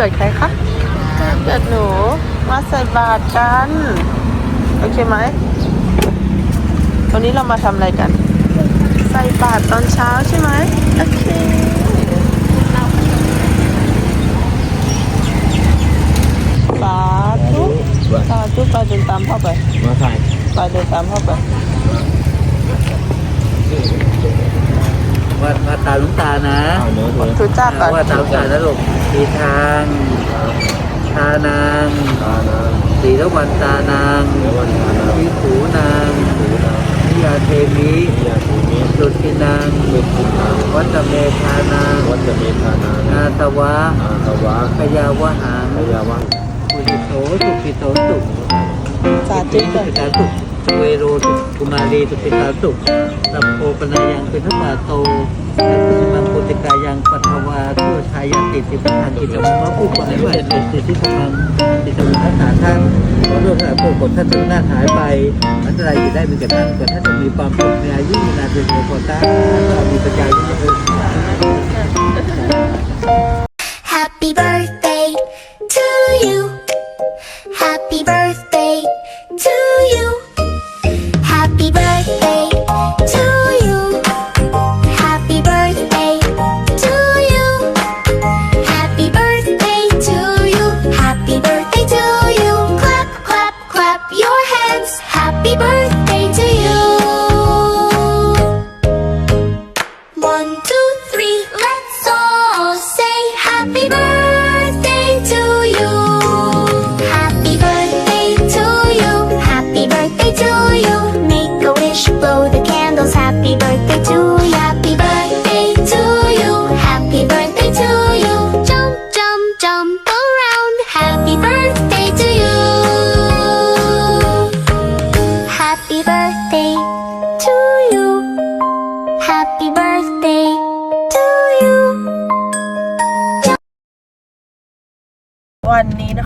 กิดใครคะวันเกิดหนูมาใส่บาตรกัน โอเคไหม วันนี้เรามาทำอะไรกัน ใส่บาตรตอนเช้าใช่ไหมโอเคสาธุสาธุไปเดินตามพ่อไป มาใส่ไปเดินตามพ่อไป ว่าว่าตาลุงตานะเอาเนื้อตัวทุจ้าก่อนว่าตาลุงตานะลูกมีทางทานางตานะสีละวันตานางเนื้อวันตานะวิถูนางถูนะนิยาเทมิยาถูนี้สุตินางเป็นคุณนางวัตเมธานางวัดจะมีทานานาตวะอาตวะพยาวหังพยาวังปุริโสสุขิโสสุสาธุติก่อนสุตาสุสุ เวโรสุกุมารีสุติตาสุสัพโพปนายังเป็นทัพปาโตสัพพิมังโพติกายังปัทวาทั่วชายติติปทานกิจมะอุปะไหวเป็นสิทธิธรรมังติสมุทัสสาท่านขอโทษสาโปรกฏท่านจะหน้าหายไปอันตรายอยู่ได้มีกับท่านแต่ท่านจะมีความสุขในอายุยืนนานเป็นโมโคตาก็มีปัจจัยที่จะเออ Happy birthday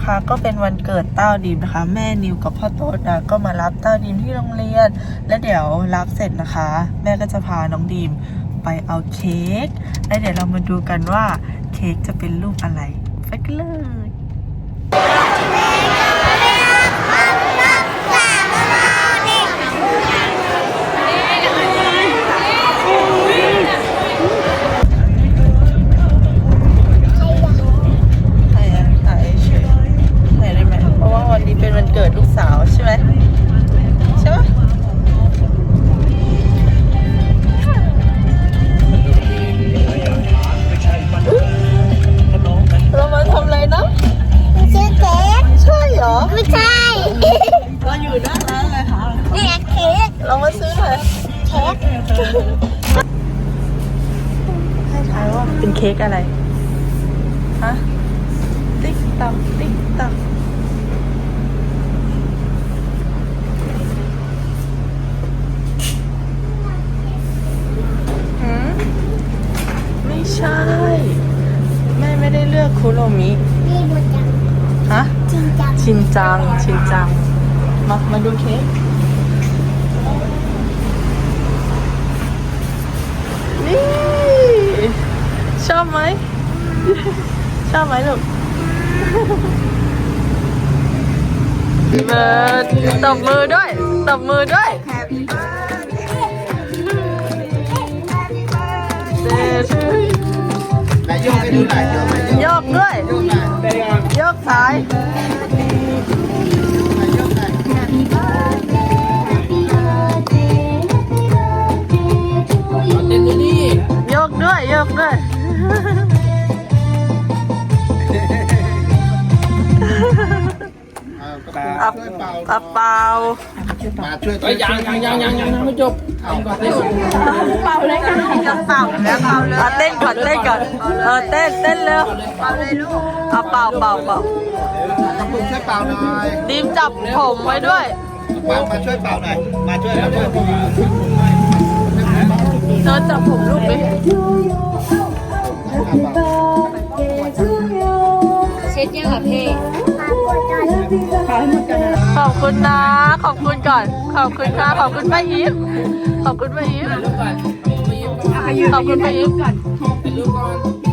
นะคะ ก็เป็นวันเกิดเต้าดิมนะคะ แม่นิวกับพ่อโต๊ดนะก็มารับเต้าดิมที่โรงเรียน และเดี๋ยวรับเสร็จนะคะ แม่ก็จะพาน้องดีมไปเอาเค้กและเดี๋ยวเรามาดูกันว่าเค้กจะเป็นรูปอะไรไปกันเลย ให้ทายว่าเป็นเค้กอะไร ฮะ ติ๊กตักติ๊กตักหืมไม่ใช่ แม่ไม่ได้เลือกคุโรมิ นี่ดูจัง ฮะจริงจัง ชินจัง ชินจัง มา มาดูเค้ก นี่ชอบไหม ชอบไหมลูกเบิร์ดตบมือด้วย ตบมือด้วยโยกให้ดูหน่อยโยก อับอับเปล่ามาช่วยเฮ้ยยังยังยังยังยังยังไม่จบเอาก่อนเต้นเป่าเลยค่ะจะเป่าแล้วเป่าเลยเต้นก่อนเต้นก่อนเออเต้นเต้นเร็วเป่าเลยลูกเอาเป่าเป่าเป่าต้องคุณช่วยเป่าหน่อยดีมจับผมไว้ด้วยมามาช่วยเป่าหน่อยมาช่วยมาช่วยเธอจับผมลูกดิเช็ดยังอะพี่ ขอบคุณนะ ขอบคุณก่อน ขอบคุณค่ะ ขอบคุณป้าอีฟขอบคุณป้าอีฟขอบคุณป้าอีฟถ่ายรูปก่อน